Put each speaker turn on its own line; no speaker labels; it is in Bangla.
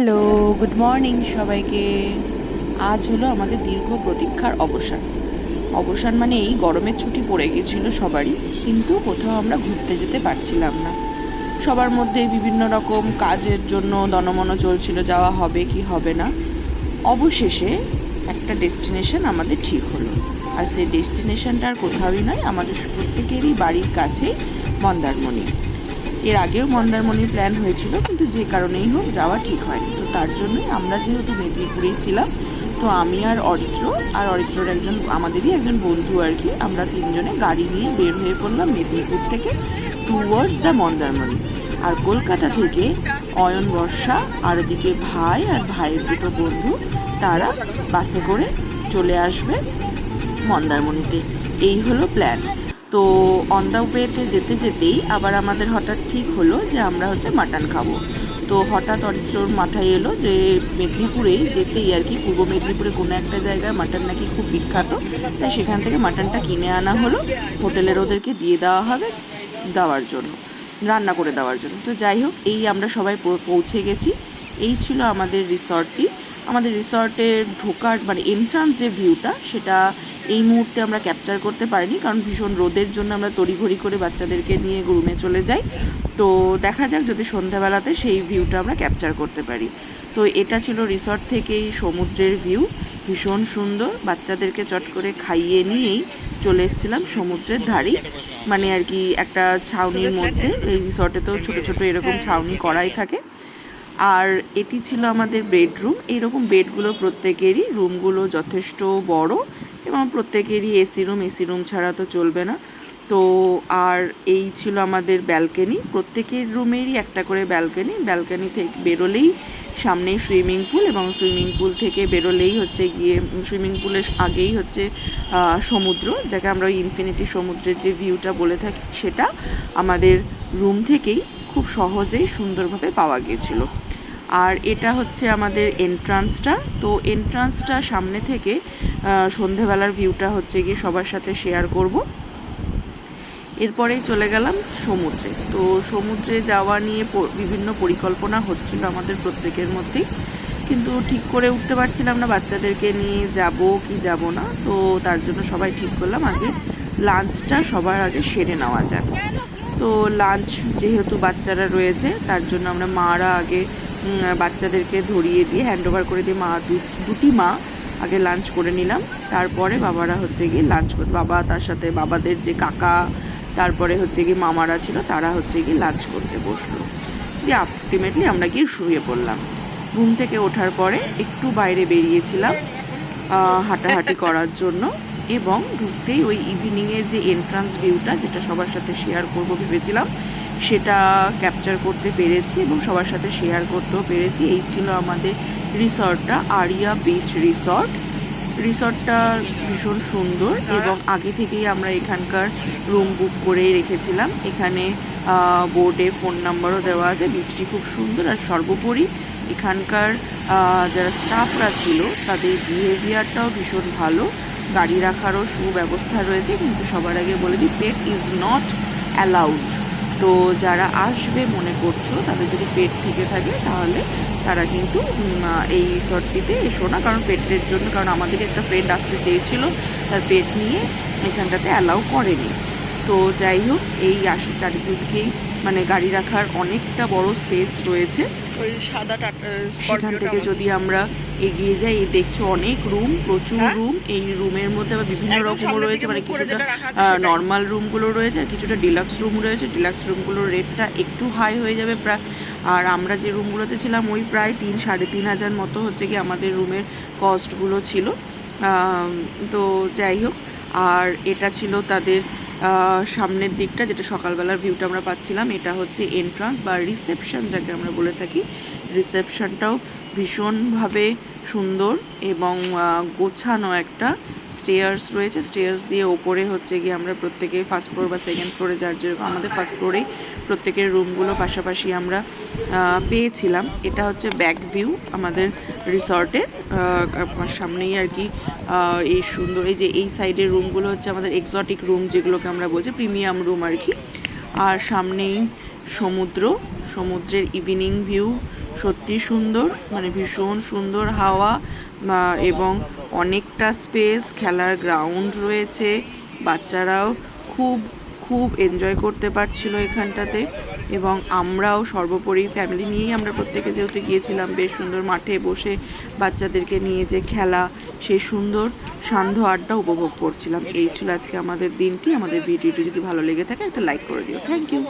হ্যালো গুড মর্নিং সবাইকে। আজ হলো আমাদের দীর্ঘ প্রতীক্ষার অবসান। অবসান মানে এই গরমের ছুটি পড়ে গেছিল সবারই, কিন্তু কোথাও আমরা ঘুরতে যেতে পারছিলাম না। সবার মধ্যে বিভিন্ন রকম কাজের জন্য দনমন চলছিল, যাওয়া হবে কি হবে না। অবশেষে একটা ডেস্টিনেশন আমাদের ঠিক হলো। আর সেই ডেস্টিনেশনটা আর কোথাওই নয়, আমাদের প্রত্যেকেরই বাড়ির কাছেই মন্দারমণি। এর আগেও মন্দারমণির প্ল্যান হয়েছিল, কিন্তু যে কারণেই হোক যাওয়া ঠিক হয়নি। তো তার জন্যই আমরা যেহেতু মেদিনীপুরেই ছিলাম, তো আমি আর অরিত্র, আর অরিত্রর একজন, আমাদেরই একজন বন্ধু আর কি, আমরা তিনজনে গাড়ি নিয়ে বের হয়ে পড়লাম মেদিনীপুর থেকে টুয়ার্ডস দ্য মন্দারমণি। আর কলকাতা থেকে অয়ন বর্ষা, আর ওদিকে ভাই আর ভাইয়ের দুটো বন্ধু, তারা বাসে করে চলে আসবে মন্দারমণিতে। এই হলো প্ল্যান তো অন দ্য ওয়েতে যেতে যেতেই আবার আমাদের হঠাৎ ঠিক হলো যে আমরা হচ্ছে মাটন খাব। তো হঠাৎ অরিত্রর মাথায় এলো যে মেদিনীপুরে যেতেই আর কি, পূর্ব মেদিনীপুরে কোনো একটা জায়গায় মাটন নাকি খুব বিখ্যাত, তাই সেখান থেকে মাটনটা কিনে আনা হলো। হোটেলের ওদেরকে দিয়ে দেওয়া হবে দেওয়ার জন্য, রান্না করে দেওয়ার জন্য। তো যাই হোক, এই আমরা সবাই পৌঁছে গেছি। এই ছিল আমাদের রিসর্টটি আমাদের রিসর্টে ঢোকার মানে এন্ট্রান্স যে ভিউটা সেটা এই মুহূর্তে আমরা ক্যাপচার করতে পারিনি, কারণ ভীষণ রোদের জন্য আমরা তড়িঘড়ি করে বাচ্চাদেরকে নিয়ে রুমে চলে যাই। তো দেখা যাক যদি সন্ধ্যাবেলাতে সেই ভিউটা আমরা ক্যাপচার করতে পারি। তো এটা ছিল রিসর্ট থেকেই সমুদ্রের ভিউ ভীষণ সুন্দর। বাচ্চাদেরকে চট করে খাইয়ে নিয়েই চলে এসেছিলাম সমুদ্রের ধারেই মানে আর কি একটা ছাউনির মধ্যে, এই রিসর্টে তো ছোট ছোট এরকম ছাউনি করাই থাকে। আর এটি ছিল আমাদের বেডরুম এইরকম বেডগুলো প্রত্যেকেরই রুমগুলো যথেষ্ট বড়। এবং প্রত্যেকেরই এসি রুম এসি রুম ছাড়া তো চলবে না। তো আর এই ছিল আমাদের ব্যালকনি প্রত্যেকের রুমেরই একটা করে ব্যালকনি ব্যালকনি থেকে বেরোলেই সামনেই সুইমিং পুল এবং সুইমিং পুল থেকে বেরোলেই হচ্ছে গিয়ে সুইমিং পুলের আগেই হচ্ছে সমুদ্র, যাকে আমরা ওই ইনফিনিটি সমুদ্রের যে ভিউটা বলে থাকি, সেটা আমাদের রুম থেকেই খুব সহজেই সুন্দরভাবে পাওয়া গিয়েছিল। আর এটা হচ্ছে আমাদের এন্ট্রান্সটা তো এন্ট্রান্সটা সামনে থেকে সন্ধেবেলার ভিউটা হচ্ছে গিয়ে সবার সাথে শেয়ার করব। এরপরেই চলে গেলাম সমুদ্রে। তো সমুদ্রে যাওয়া নিয়ে বিভিন্ন পরিকল্পনা হচ্ছিল আমাদের প্রত্যেকের মধ্যেই। কিন্তু ঠিক করে উঠতে পারছিলাম না, বাচ্চাদেরকে নিয়ে যাব কি যাব না। তো তার জন্য সবাই ঠিক করলাম, আগে লাঞ্চটা সবার আগে সেরে নেওয়া যাক। তো লাঞ্চ যেহেতু বাচ্চারা রয়েছে, তার জন্য আমরা মারা আগে বাচ্চাদেরকে ধরিয়ে দিয়ে হ্যান্ড ওভার করে দিয়ে মা দুটি মা আগে লাঞ্চ করে নিলাম। তারপরে বাবারা হচ্ছে গিয়ে লাঞ্চ করতে বাবা তার সাথে বাবাদের যে কাকা, তারপরে হচ্ছে গিয়ে মামারা ছিল, তারা হচ্ছে গিয়ে লাঞ্চ করতে বসল। দিয়ে আলটিমেটলি আমরা গিয়ে শুয়ে পড়লাম। ঘুম থেকে ওঠার পরে একটু বাইরে বেরিয়েছিলাম হাঁটাহাঁটি করার জন্য এবং ঢুকতেই ওই ইভিনিংয়ের যে এন্ট্রান্স ভিউটা যেটা সবার সাথে শেয়ার করব ভেবেছিলাম সেটা ক্যাপচার করতে পেরেছি এবং সবার সাথে শেয়ার করতেও পেরেছি। এই ছিল আমাদের রিসর্টটা আরিয়া বিচ রিসর্ট রিসর্টটা ভীষণ সুন্দর এবং আগে থেকেই আমরা এখানকার রুম বুক করে রেখেছিলাম। এখানে বোর্ডে ফোন নাম্বারও দেওয়া আছে। বিচটি খুব সুন্দর আর সর্বোপরি এখানকার যারা স্টাফরা ছিল, তাদের বিহেভিয়ারটাও ভীষণ ভালো। গাড়ি রাখারও সুব্যবস্থা রয়েছে, কিন্তু সবার আগে বলে দিই পেট ইজ নট অ্যালাউড তো যারা আসবে মনে করছ, তাদের যদি পেট থেকে থাকে তাহলে তারা কিন্তু এই রিসর্টটিতে এসো না। কারণ পেটের জন্য, কারণ আমাদের একটা ফ্রেন্ড আসতে চেয়েছিল, তার পেট নিয়ে এখানটাতে অ্যালাউ করেনি। তো যাই হোক এই আশি চারিদিকেই মানে গাড়ি রাখার অনেকটা বড় স্পেস রয়েছে।
ওই সাদা
সেখান থেকে যদি আমরা এগিয়ে যাই দেখছ অনেক রুম প্রচুর
হ্যাঁ?
রুম এই রুমের মধ্যে আবার বিভিন্ন রকম রয়েছে মানে কিছুটা। নর্মাল রুমগুলো রয়েছে আর কিছুটা ডিলাক্স রুম রয়েছে। ডিলাক্স রুমগুলোর রেটটা একটু হাই হয়ে যাবে প্রায়। আর আমরা যে রুমগুলোতে ছিলাম ওই প্রায় তিন সাড়ে তিন হাজার মতো হচ্ছে কি আমাদের রুমের কস্টগুলো ছিল। তো যাই হোক আর এটা ছিল তাদের সামনের দিকটা, যেটা সকালবেলার ভিউটা আমরা পাচ্ছিলাম, এটা হচ্ছে এন্ট্রান্স বা রিসেপশন যাকে আমরা বলে থাকি। রিসেপশনটাও ভীষণভাবে সুন্দর এবং গোছানো একটা স্টেয়ার্স রয়েছে। স্টেয়ার্স দিয়ে ওপরে হচ্ছে গিয়ে আমরা প্রত্যেকে ফার্স্ট ফ্লোর বা সেকেন্ড ফ্লোরে যার যেরকম আমাদের ফার্স্ট ফ্লোরেই প্রত্যেকের রুমগুলো পাশাপাশি আমরা পেয়েছিলাম। এটা হচ্ছে ব্যাক ভিউ আমাদের রিসর্টের সামনেই আর কি এই সুন্দর, এই যে এই সাইডের রুমগুলো হচ্ছে আমাদের এক্সটিক রুম যেগুলোকে আমরা বলছি প্রিমিয়াম রুম আর কি। আর সামনেই সমুদ্র, সমুদ্রের ইভিনিং ভিউ সত্যি সুন্দর মানে ভীষণ সুন্দর হাওয়া এবং অনেকটা স্পেস খেলার গ্রাউন্ড রয়েছে। বাচ্চারাও খুব খুব এনজয় করতে পারছিল এখানটাতে। এবং আমরাও সর্বোপরি ফ্যামিলি নিয়েই আমরা প্রত্যেকে যেহেতু গিয়েছিলাম, বেশ সুন্দর মাঠে বসে বাচ্চাদেরকে নিয়ে যে খেলা সেই সুন্দর সান্ধ্য আড্ডা উপভোগ করছিলাম। এই ছিল আজকে আমাদের দিনটি। আমাদের ভিডিওটি যদি ভালো লেগে থাকে, একটা লাইক করে দিও। Thank you